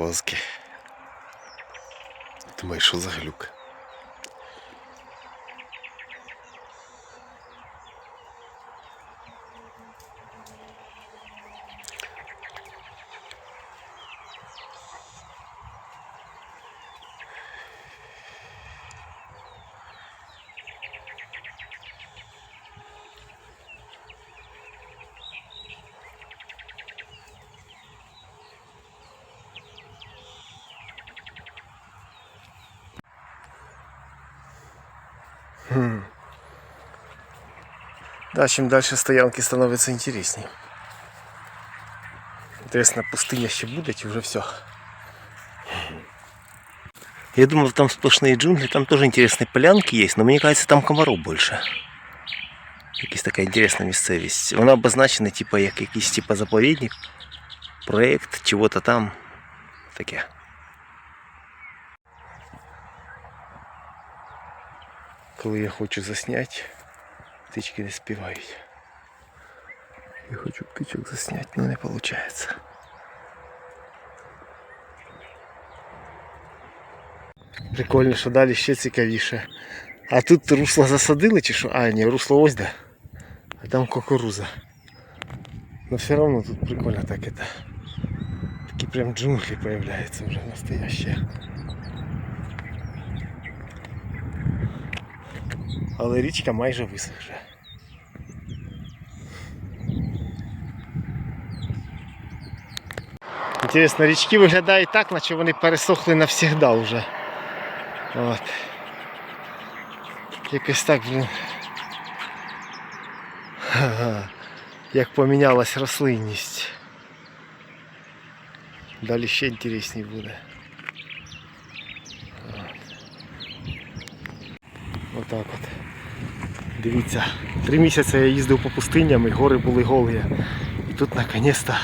козки. Думаю, що за глюк? Да, чем дальше стоянки становятся интереснее. Интересно, пустыня ще буде, чи вже все? Я думал, там сплошные джунгли, там тоже интересные полянки есть, но мне кажется, там комаров больше. Якась така інтересна місцевість. Вона обозначена, типа, як якийсь типа заповідник, проєкт, чого-то там. Таке. Коли я хочу засняти, птички не співають. Я хочу птичок засняти, але не виходить. Прикольно, що далі ще цікавіше. А тут русло засадили чи що? А, ні, русло ось де. А там кукуруза. Но все равно тут прикольно так это. Такі прям джунглі появляються вже настоящие. Але річка майже висохла. Інтересно, річки виглядають так, наче вони пересохли навсігда вже. От. Якось так, блін. Ага. Як помінялась рослинність. Далі ще інтересніше буде. От. Отак от. Дивіться, три місяці я їздив по пустиням і гори були голі. І тут наконець-то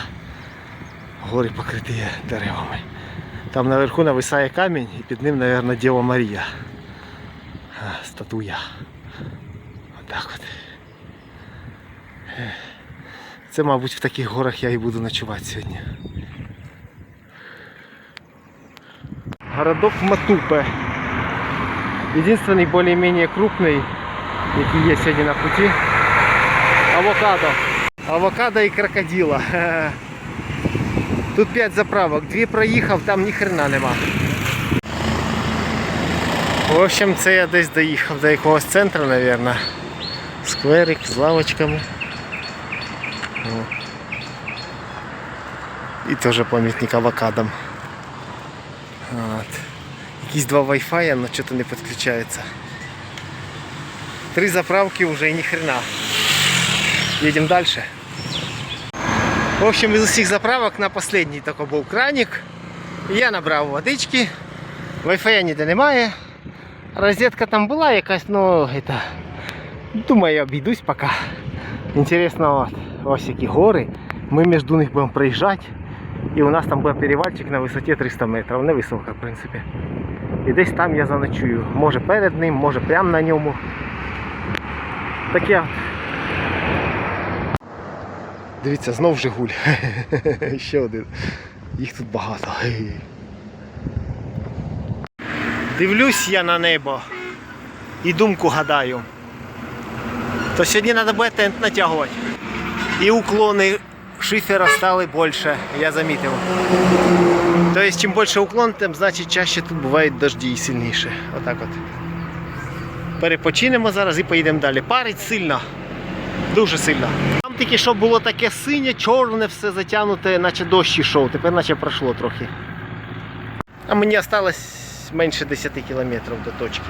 гори покриті деревами. Там наверху нависає камінь і під ним, мабуть, Діва Марія. Статуя. Отак от. Це, мабуть, в таких горах я і буду ночувати сьогодні. Городок Матупе. Единственный более-менее крупный, який є сьогодні на пути. Авокадо. Авокадо і крокодила. Тут 5 заправок, дві проїхав, там ні хрена нема. В общем, це я десь доїхав до якогось центру, мабуть. Скверик з лавочками. І теж пам'ятник авокадам. От. Якісь два Wi-Fi, але щось не підключається. Три заправки вже і ні хрена. Їдемо далі. В общем, из усіх заправок на последній тільки був краник. Я набрав водички. Wi-Fi ніде немає. Розетка там була якась, но это, думаю, обійдусь поки. Інтересно, от, ось які гори. Ми між них будемо проїжджати. І у нас там буде перевальчик на висоті 300 метрів. Не висока, в принципі. І десь там я заночую. Може перед ним, може прямо на ньому. Таке. Дивіться, знов Жигуль. Ще один. Їх тут багато. Дивлюсь я на небо і думку гадаю. То сьогодні треба буде тент натягувати. І уклони шифера стали більше, я замітив. Тобто, чим більше уклон, тим значить чаще тут бувають дожді і сильніше. Отак от. Перепочинемо зараз і поїдемо далі. Парить сильно. Дуже сильно. Там тільки що було таке синє, чорне, все затягнуте, наче дощ йшов, тепер наче пройшло трохи. А мені залишилось менше 10 кілометрів до точки.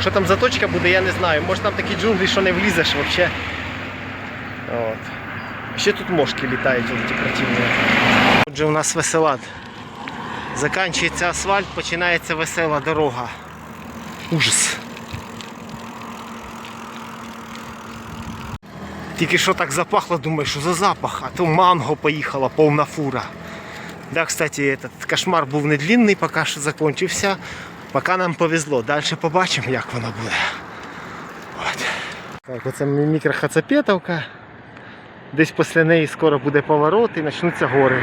Що там за точка буде, я не знаю. Може там такі джунглі, що не влізеш взагалі. От. Ще тут мошки літають ті противні. Отже, у нас веселат. Заканчується асфальт, починається весела дорога. Ужас. Тільки що так запахло, думаю, що за запах, а то манго поїхала повна фура. Да, кстати, этот кошмар був не длинний, поки що закінчився. Поки нам повезло. Далі побачимо, як воно буде. От. Так, оце мікрохацапетовка. Десь після неї скоро буде поворот і почнуться гори.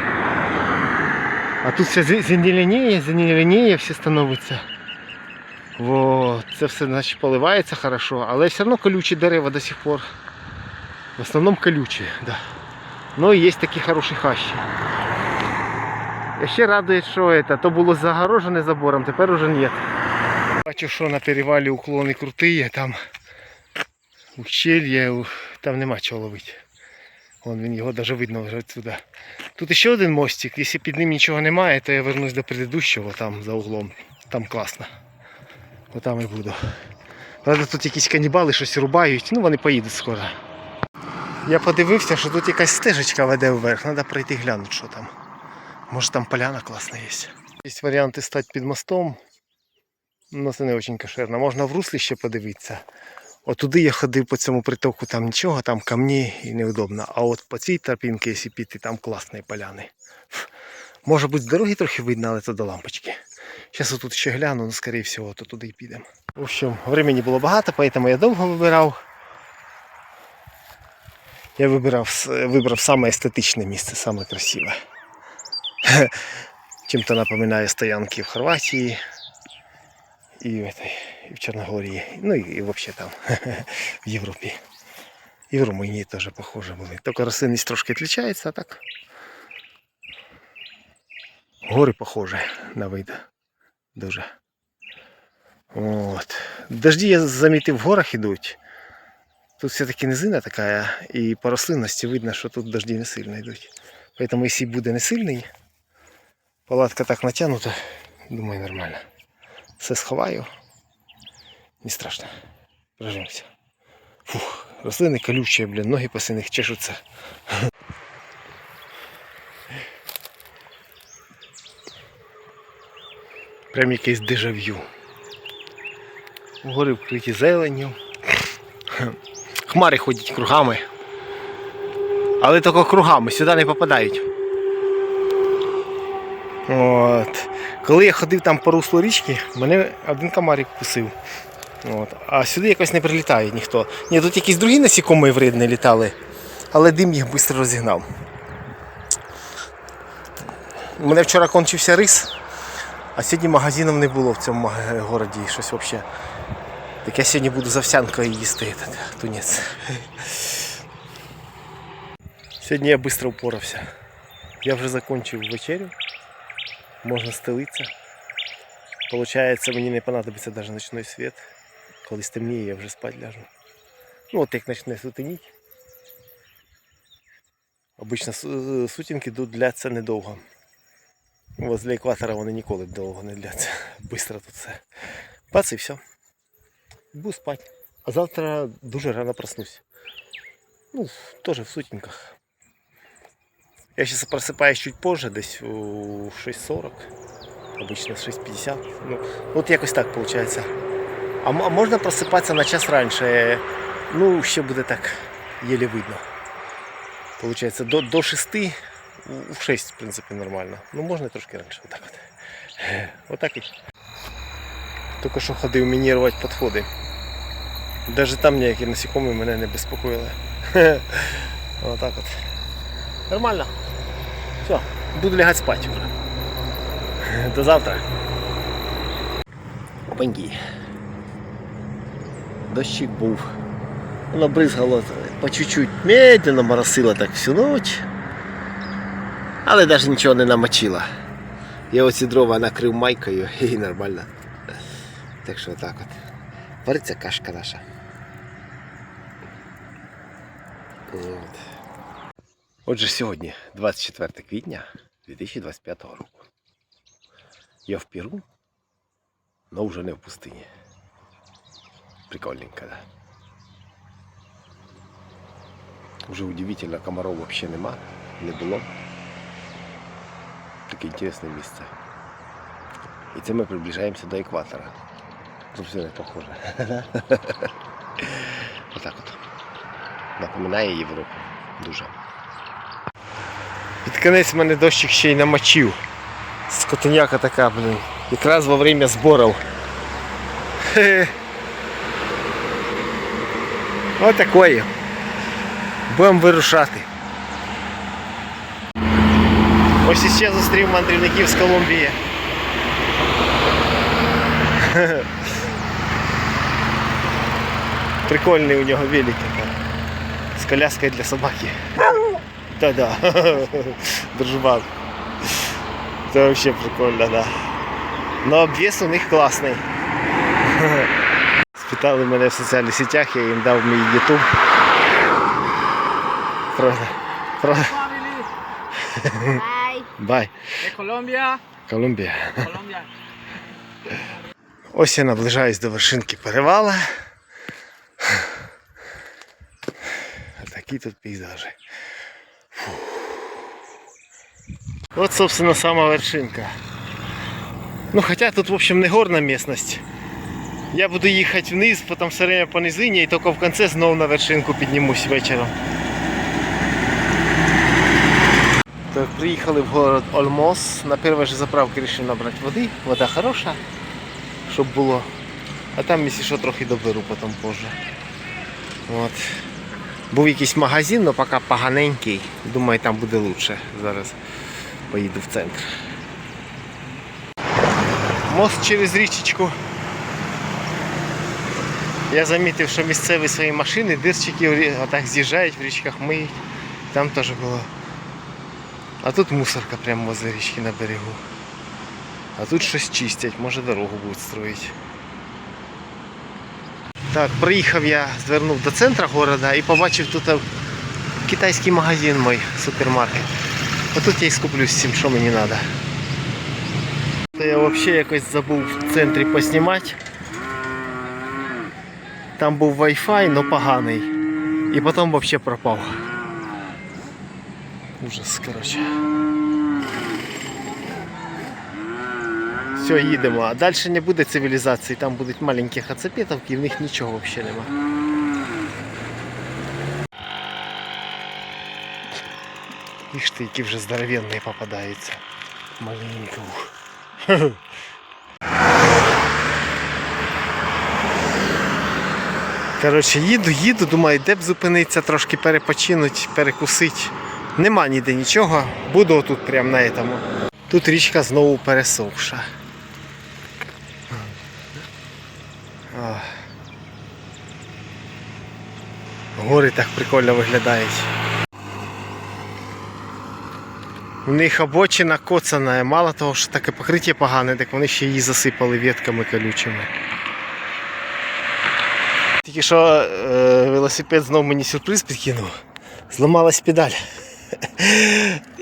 А тут все зе- зеленіє, зеленіє, все становиться. Вот. Це все значить, поливається хорошо, але все одно колючі дерева до сих пор. В основному колючі, да. Ну і є такі хороші хащі. Я ще радує, що это, то було загорожене забором, тепер уже нет. Бачу, що на перевалі уклони круті, там ущелье, там нема чого ловити. Вон він його навіть видно вже отсюда. Тут ще один мостик, якщо під ним нічого немає, то я вернусь до предыдущого там за углом. Там класно. Отам і буду. Правда, тут якісь канібали щось рубають, ну вони поїдуть скоро. Я подивився, що тут якась стежечка веде вверх, треба пройти глянути, що там. Може там поляна класна є. Є варіанти стати під мостом. Ну це не дуже кошерно. Можна в руслі ще подивитися. От туди я ходив по цьому притоку, там нічого, там камні і неудобно. А от по цій тропінці, якщо піти, там класні поляни. Може бути з дороги трохи видно, але це до лампочки. Зараз тут ще гляну, ну скоріше всього, то туди й підемо. В общем, времени було багато, поэтому я довго вибирав. Я вибирав, вибрав саме естетичне місце, саме красиве. Чим-то напоминає стоянки в Хорватії і в, і в Чорногорії, ну і, і взагалі там, в Європі. І в Румунії теж похоже були. Тільки рослинність трошки відрізняється, а так. Гори похожі на вид. Дуже. От. Дожді я замітив в горах ідуть. Тут все-таки низина така, і по рослинності видно, що тут дожді не сильно йдуть. Поэтому якщо буде не сильний, палатка так натягнута, думаю, нормально. Все сховаю. Не страшно. Прожимся. Фух, рослини колючі, блін, ноги після них чешуться. Прям якийсь дежав'ю. Гори вкриті зеленню. Хмари ходять кругами. Але тільки кругами, сюди не попадають. От. Коли я ходив там по руслу річки, мене один комарик вкусив. От. А сюди якось не прилітає ніхто. Ні, тут якісь другі насікомі вредні літали, але дим їх швидко розігнав. У мене вчора кончився рис, а сьогодні магазинів не було в цьому городі. Щось взагалі. Так я сьогодні буду з овсянкою їсти этот, тунець. Сьогодні я швидко впорався. Я вже закончив вечерю. Можна стелитися. Получається, мені не понадобиться навіть ночний світ. Коли стемніє, я вже спати ляжу. Ну от як почне сутеніть. Обично су- сутінки тут дляться недовго. Возле екватора вони ніколи довго не дляться. Бистро тут все. Бац і все. Буду спати. А завтра дуже рано проснусь. Ну, теж в сутінках. Я сейчас просыпаюсь чуть позже, десь у 6.40. Обычно 6.50. Ну, от якось так виходить. А, м- а можна просипатися на час раніше. Ну, ще буде так єлі видно. Получається, до, до 6, в 6, в принципі, нормально. Ну, можна трошки раніше. Отак от. Отак і. Тільки що ходив мінірувати підходи. Навіть там ніякі насікомі мене не безпокоїли. Отак от. Нормально. Все, буду лягати спати вже. До завтра. Опаньки. Дощик був. Воно бризгало по чуть-чуть медленно моросило так всю ніч. Але навіть нічого не намочило. Я оці дрова накрив майкою і нормально. Так що отак от. Вариться кашка наша. От. Отже, сьогодні 24 квітня 2025 року. Я в Перу, але вже не в пустині. Прикольненько, да? Уже удивительно, комаров вообще нема, не було. Таке інтересне місце. І це ми приближаємося до екватора. Зовсім не похоже. Отак от. Напоминає Європу. Дуже. Під кінець мене дощик ще й намочив. Скотиняка така, блін. Якраз во время зборів. Ось такое. Будемо вирушати. Ось ще зустрів мандрівників з Колумбії. Прикольний у нього велик такий. З для собаки. Та-да. Дружбан. Це вообще прикольно, да. Но обвес у них класний. Спитали мене в соціальних сетях, я їм дав мій YouTube. Правда. Правда. family Бай. de Colombia. Колумбія. Ось я наближаюсь до вершинки перевала. Такі тут пейзажі. Фу. От, собственно, сама вершинка. Ну, хотя тут, в общем, не горна местность. Я буду їхати вниз, потім все время по низині і тільки в кінці знову на вершинку піднімусь вечором. Так, приїхали в город Ольмос. На першій же заправці вирішив набрати води. Вода хороша щоб було. А там, якщо що, трохи доберу потім позже. От. Був якийсь магазин, але поки поганенький. Думаю, там буде краще. Зараз поїду в центр. Мост через річечку. Я замітив, що місцеві свої машини, дирчики отак з'їжджають в річках миють. Там теж було. А тут мусорка прямо возле річки на берегу. А тут щось чистять, може дорогу будуть строїти. Так, приїхав я, звернув до центру міста і побачив тут е, китайський магазин мой, супермаркет. Отут я і скуплюсь всім, що мені треба. Я взагалі якось забув в центрі поснімати. Там був Wi-Fi, але поганий. І потім взагалі пропав. Ужас, коротше. Все, їдемо. А далі не буде цивілізації, там будуть маленькі хацапетовки і в них нічого взагалі нема. Ти, які вже здоровенні попадаються. Маленько. Коротше, їду, їду, думаю, де б зупинитися, трошки перепочинуть, перекусити. Нема ніде нічого. Буду отут прямо на этому. Тут річка знову пересохша. Гори так прикольно виглядають. У них обочина коцана, мало того, що таке покриття погане, так вони ще її засипали ветками колючими. Тільки що е, велосипед знов мені сюрприз підкинув. Зламалась педаль.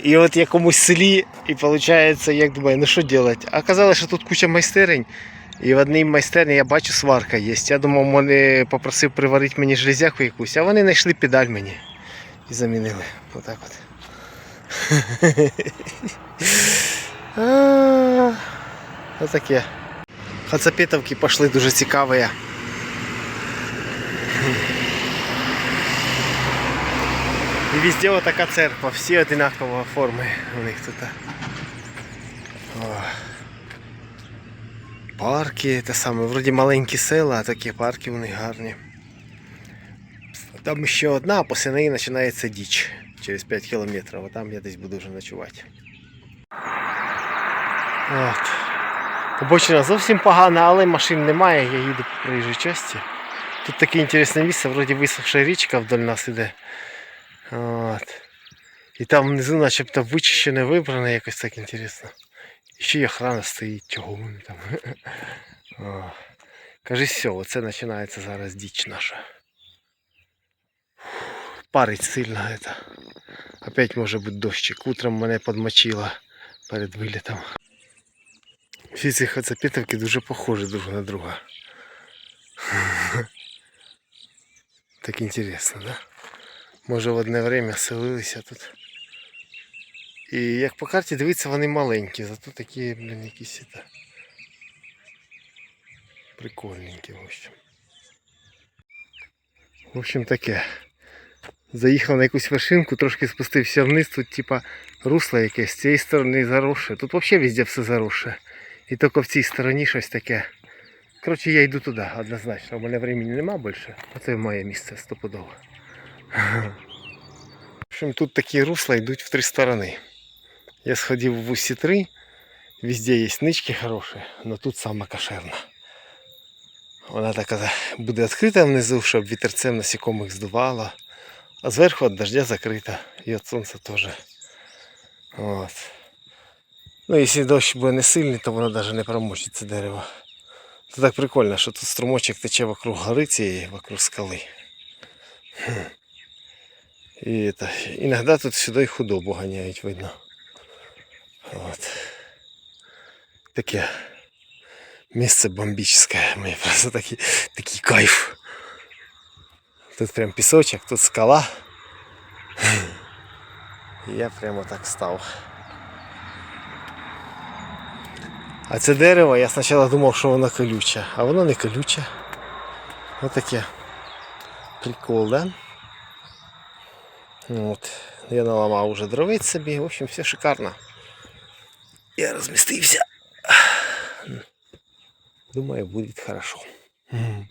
І от якомусь селі, і виходить, як думаю, ну що робити? А казали, що тут куча майстерень. І в одній майстерні я бачу сварка є. Я думав, вони попросив приварити мені железяку якусь, а вони знайшли педаль мені і замінили. Отак от. Отаке. Хацапетовки пішли дуже цікаві. І везде вот така церква, всі одинакової форми у них тут. О. Парки, те саме, вроді маленькі села, а такі парки них гарні. Там ще одна, а після неї починається діч через 5 кілометрів, а там я десь буду вже ночувати. От. Обочина зовсім погана, але машин немає, я їду по проїжджій часті. Тут таке інтересне місце, вроді висохша річка вдоль нас іде. От. І там внизу начебто вичищене, вибране якось так інтересно. І ще й охрана стоїть, чого вони там. О. Все, оце починається зараз діч наша. Парить сильно это. Опять може бути дощик. Утром мене подмочило перед вилітом. Всі ці хацапетовки дуже похожі друг на друга. Так інтересно, да? Може в одне время селилися тут. І як по карті дивиться, вони маленькі, зато такі, блін, якісь это... прикольненькі, в общем. В общем таке. Заїхав на якусь вершинку, трошки спустився вниз, тут типа русло якесь, з цієї сторони заросше. Тут взагалі везде все заросше. І тільки в цій стороні щось таке. Коротше, я йду туди, однозначно. У мене времени нема більше. Оце моє місце стопудово. В общем, тут такі русла йдуть в три сторони. Я сходив в усі три. Везде є нички хороші, але тут саме кошерна. Вона така буде відкрита внизу, щоб вітерцем насікомих здувало. А зверху від дождя закрита. І від сонця теж. От. Ну, якщо дощ буде не сильний, то воно навіть не промочить це дерево. Це так прикольно, що тут струмочок тече вокруг гори цієї, вокруг скали. Хм. І іноді тут сюди й худобу ганяють, видно. От. Таке місце бомбічне. Мені просто такий, такий кайф. Тут прям пісочок, тут скала. І я прямо так став. А це дерево, я спочатку думав, що воно колюче, а воно не колюче. Ось таке. Прикол, да? Ну От. Я наламав уже дровиць собі, в общем, все шикарно. Я розмістився. Думаю, буде хорошо. Мгм.